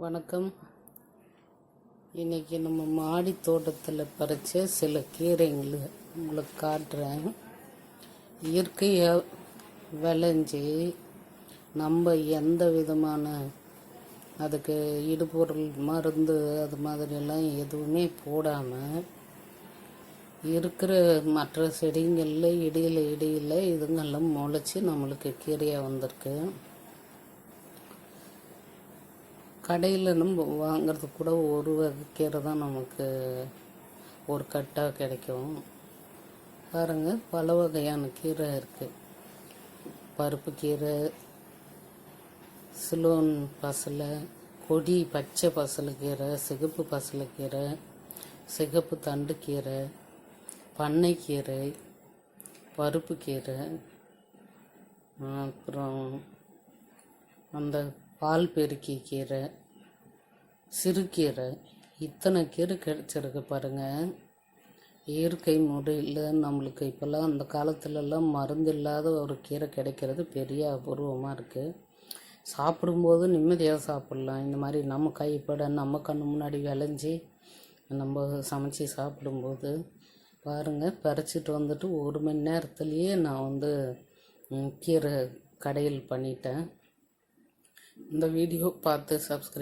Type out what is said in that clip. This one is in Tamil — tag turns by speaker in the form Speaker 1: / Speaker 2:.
Speaker 1: வணக்கம். இன்னைக்கு நம்ம மாடி தோட்டத்தில் பறித்த சில கீரைங்களை உங்களுக்கு காட்டுறேன். இயற்கையாக விளைஞ்சி நம்ம எந்த விதமான அதுக்கு இடுபொருள் மருந்து அது மாதிரியெல்லாம் எதுவுமே போடாமல் இருக்கிற மற்ற செடிங்களில் இடையில இடையில இதுங்கெல்லாம் முளைச்சி நம்மளுக்கு கீரையாக வந்திருக்கு. கடையில் நம்ம வாங்கிறது கூட ஒரு வகை கீரை தான் நமக்கு ஒரு கட்டாக கிடைக்கும். பாருங்க பல வகையான கீரை இருக்குது பருப்பு கீரை சிலோன் பசலை கொடி பச்சை பசலைக்கீரை சிகப்பு பசலைக்கீரை சிகப்பு தண்டுக்கீரை பண்ணைக்கீரை பருப்பு கீரை அப்புறம் அந்த பால் பெருக்கி கீரை சிறுகீரை இத்தனை கீரை கிடச்சிருக்கு பாருங்கள் இயற்கை முறையில் நம்மளுக்கு இப்போல்லாம் அந்த காலத்துலலாம் மருந்து இல்லாத ஒரு கீரை கிடைக்கிறது பெரிய அபூர்வமாக இருக்குது சாப்பிடும்போது நிம்மதியாக சாப்பிட்லாம். இந்த மாதிரி நம்ம கைப்பட நம்ம கண்ணு முன்னாடி விளைஞ்சி நம்ம சமைச்சி சாப்பிடும்போது பாருங்கள் பறிச்சிட்டு வந்துட்டு ஒரு மணி நேரத்துலேயே நான் வந்து கீரை கடையில் பண்ணிட்டேன். இந்த வீடியோ பார்த்து சப்ஸ்கிரைப்